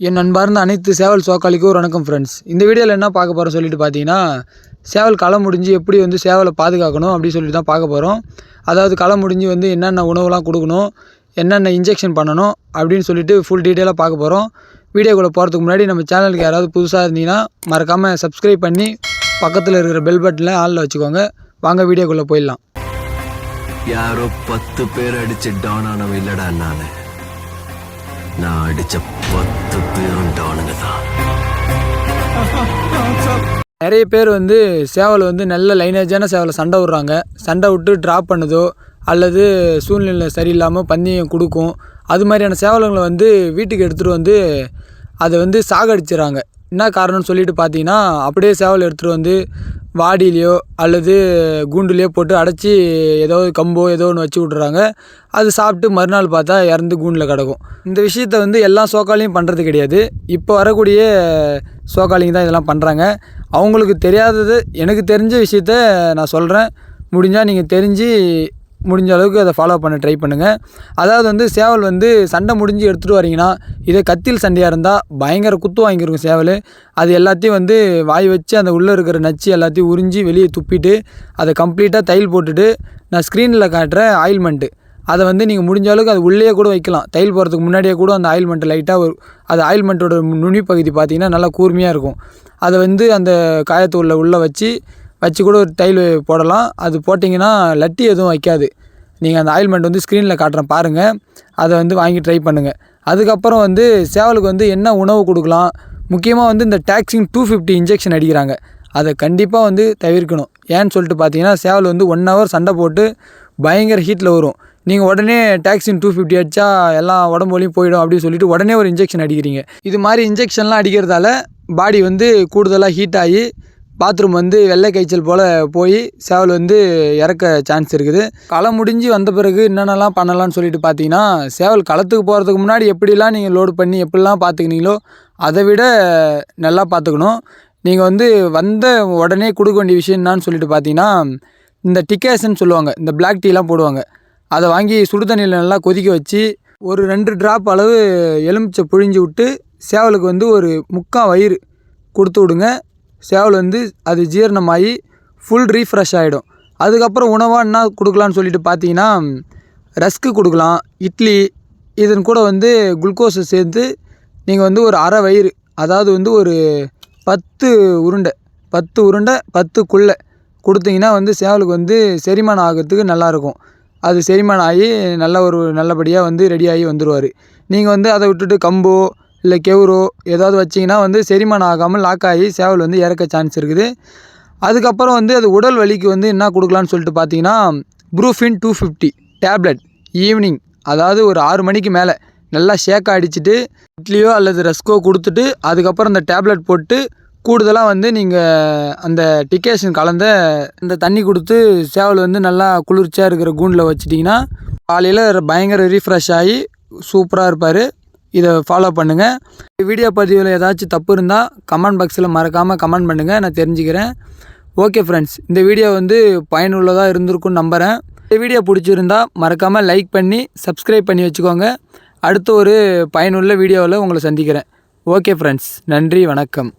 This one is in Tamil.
என் அன்பார்ந்த அனைத்து சேவல் சோக்காளிக்கும் ஒரு வணக்கம் ஃப்ரெண்ட்ஸ் இந்த வீடியோவில் என்ன பார்க்க போகிறோம் சொல்லிட்டு பார்த்தீங்கன்னா சேவல் களை முடிஞ்சு எப்படி வந்து சேவலை பாதுகாக்கணும் அப்படின்னு சொல்லிட்டு தான் பார்க்க போகிறோம் அதாவது களை முடிஞ்சு வந்து என்னென்ன உணவுலாம் கொடுக்கணும் என்னென்ன இன்ஜெக்ஷன் பண்ணணும் அப்படின்னு சொல்லிட்டு ஃபுல் டீட்டெயிலாக பார்க்க போகிறோம் வீடியோக்குள்ளே போகிறதுக்கு முன்னாடி நம்ம சேனலுக்கு யாராவது புதுசாக இருந்தீங்கன்னா மறக்காமல் சப்ஸ்கிரைப் பண்ணி பக்கத்தில் இருக்கிற பெல் பட்டனில் ஆளில் வச்சுக்கோங்க. வாங்க வீடியோக்குள்ளே போயிடலாம். யாரோ பத்து பேர் அடிச்சு டவுன் ஆனவன் இல்லடா நான். நான் அடிச்ச பத்து பேரும் தான். நிறைய பேர் வந்து சேவல் வந்து நல்ல லைனேஜான சேவலை சண்டை விட்றாங்க. சண்டை விட்டு ட்ராப் பண்ணுதோ அல்லது சூழ்நிலை சரியில்லாமல் பந்தயம் கொடுக்கும். அது மாதிரியான சேவலங்களை வந்து வீட்டுக்கு எடுத்துகிட்டு வந்து அதை வந்து சாகடிச்சிடறாங்க என்ன காரணம்னு சொல்லிட்டு பார்த்தீங்கன்னா அப்படியே சேவல் எடுத்துகிட்டு வந்து வாடியிலையோ அல்லது கூண்டுலேயோ போட்டு அடைச்சி ஏதோ கம்போ ஏதோ ஒன்று வச்சு விட்றாங்க அது சாப்பிட்டு மறுநாள் பார்த்தா இறந்து கூண்டில் கிடக்கும். இந்த விஷயத்த வந்து எல்லா சோக்காலையும் பண்ணுறது கிடையாது. இப்போ வரக்கூடிய சோக்காலிங்க தான் இதெல்லாம் பண்ணுறாங்க அவங்களுக்கு தெரியாதது எனக்கு தெரிஞ்ச விஷயத்த நான் சொல்கிறேன் முடிஞ்சால் நீங்கள் தெரிஞ்சு முடிஞ்ச அளவுக்கு அதை ஃபாலோ பண்ண ட்ரை பண்ணுங்கள் அதாவது வந்து சேவல் வந்து சண்டை முடிஞ்சு எடுத்துகிட்டு வரீங்கன்னா இதே கத்தில் சண்டையாக இருந்தால் பயங்கர குத்து வாங்கியிருக்கும் சேவல். அது எல்லாத்தையும் வந்து வாய் வச்சு அந்த உள்ளே இருக்கிற நச்சு எல்லாத்தையும் உறிஞ்சி வெளியே துப்பிட்டு அதை கம்ப்ளீட்டாக தையல் போட்டுட்டு நான் ஸ்க்ரீனில் காட்டுற ஆயில்மெண்ட்டு அதை வந்து நீங்கள் முடிஞ்ச அளவுக்கு அது உள்ளே கூட வைக்கலாம். தையல் போகிறதுக்கு முன்னாடியே கூட அந்த ஆயில்மெண்ட்டை லைட்டாக ஒரு அது ஆயில்மெண்ட்டோட நுனி பகுதி பார்த்திங்கன்னா நல்லா கூர்மையாக இருக்கும். அதை வந்து அந்த காயத்தூளில் உள்ளே வச்சு வச்சு கூட ஒரு டைல் போடலாம். அது போட்டிங்கன்னா லட்டி எதுவும் வைக்காது. நீங்கள் அந்த ஆயில்மெண்ட் வந்து ஸ்க்ரீனில் காட்டுறேன் பாருங்கள் அதை வந்து வாங்கி ட்ரை பண்ணுங்கள் அதுக்கப்புறம் வந்து சேவலுக்கு வந்து என்ன உணவு கொடுக்கலாம்? முக்கியமாக வந்து இந்த டேக்ஸிங் டூ ஃபிஃப்டி இன்ஜெக்ஷன் அடிக்கிறாங்க. அதை கண்டிப்பாக வந்து தவிர்க்கணும். ஏன்னு சொல்லிட்டு பார்த்தீங்கன்னா சேவல் வந்து ஒன் ஹவர் சண்டை போட்டு பயங்கர ஹீட்டில் வரும். நீங்கள் உடனே டேக்ஸின் டூ ஃபிஃப்டி அடித்தா எல்லாம் உடம்பு வலியும் போயிடும் அப்படின்னு சொல்லிட்டு உடனே ஒரு இன்ஜெக்ஷன் அடிக்கிறீங்க. இது மாதிரி இன்ஜெக்ஷன்லாம் அடிக்கிறதால பாடி வந்து கூடுதலாக ஹீட் ஆகி பாத்ரூம் வந்து வெள்ளை காய்ச்சல் போல் போய் சேவல் வந்து இறக்க சான்ஸ் இருக்குது. களை முடிஞ்சு வந்த பிறகு என்னென்னலாம் பண்ணலாம்னு சொல்லிட்டு பார்த்தீங்கன்னா சேவல் களத்துக்கு போகிறதுக்கு முன்னாடி எப்படிலாம் நீங்கள் லோடு பண்ணி எப்படிலாம் பார்த்துக்கினீங்களோ அதை விட நல்லா பார்த்துக்கணும். நீங்கள் வந்து வந்த உடனே கொடுக்க வேண்டிய விஷயம் என்னான்னு சொல்லிட்டு பார்த்தீங்கன்னா இந்த டிக்கேஷன் சொல்லுவாங்க. இந்த பிளாக் டீலாம் போடுவாங்க. அதை வாங்கி சுடு தண்ணியில் நல்லா கொதிக்க வச்சு ஒரு ரெண்டு ட்ராப் அளவு எலுமிச்சை புழிஞ்சு விட்டு சேவலுக்கு வந்து ஒரு முக்கால் வயிறு கொடுத்து விடுங்க. சேவல் வந்து அது ஜீரணமாகி ஃபுல் ரீஃப்ரெஷ் ஆகிடும். அதுக்கப்புறம் உணவாக என்ன கொடுக்கலான்னு சொல்லிட்டு பார்த்தீங்கன்னா ரஸ்க்கு கொடுக்கலாம் இட்லி இதன் கூட வந்து குளுக்கோஸை சேர்த்து நீங்கள் வந்து ஒரு அரை வயிறு அதாவது வந்து ஒரு பத்து உருண்டை பத்து உருண்டை பத்துக்குள்ளே கொடுத்தீங்கன்னா வந்து சேவலுக்கு வந்து செரிமானம் ஆகிறதுக்கு நல்லாயிருக்கும். அது செரிமானம் ஆகி நல்ல ஒரு நல்லபடியாக வந்து ரெடியாகி வந்துடுவார் நீங்கள் வந்து அதை விட்டுட்டு கம்போ இல்லை கெவுரோ ஏதாவது வச்சிங்கன்னா வந்து செரிமானம் ஆகாமல் லாக் ஆகி சேவல் வந்து இறக்க சான்ஸ் இருக்குது. அதுக்கப்புறம் வந்து அது உடல் வலிக்கு வந்து என்ன கொடுக்கலான்னு சொல்லிட்டு பார்த்தீங்கன்னா Brufen two fifty tablet evening அதாவது ஒரு ஆறு மணிக்கு மேலே நல்லா ஷேக்காக அடிச்சுட்டு இட்லியோ அல்லது ரஸ்கோ கொடுத்துட்டு அதுக்கப்புறம் அந்த டேப்லெட் போட்டு கூடுதலாக வந்து நீங்கள் அந்த டிகேஷன் கலந்த அந்த தண்ணி கொடுத்து சேவல் வந்து நல்லா குளிர்ச்சியாக இருக்கிற கூண்டில் வச்சிட்டிங்கன்னா காலையில் பயங்கர ரீஃப்ரெஷ் ஆகி சூப்பராக இருப்பார். இதை ஃபாலோ பண்ணுங்கள் வீடியோ பதிவில் ஏதாச்சும் தப்பு இருந்தால் கமெண்ட் பாக்ஸில் மறக்காமல் கமெண்ட் பண்ணுங்கள் நான் தெரிஞ்சுக்கிறேன். ஓகே ஃப்ரெண்ட்ஸ் இந்த வீடியோ வந்து பயனுள்ளதாக இருந்திருக்கும்னு நம்புகிறேன் இந்த வீடியோ பிடிச்சிருந்தா மறக்காமல் லைக் பண்ணி சப்ஸ்கிரைப் பண்ணி வச்சுக்கோங்க. அடுத்த ஒரு பயனுள்ள வீடியோவில் உங்களை சந்திக்கிறேன். ஓகே ஃப்ரெண்ட்ஸ் நன்றி வணக்கம்.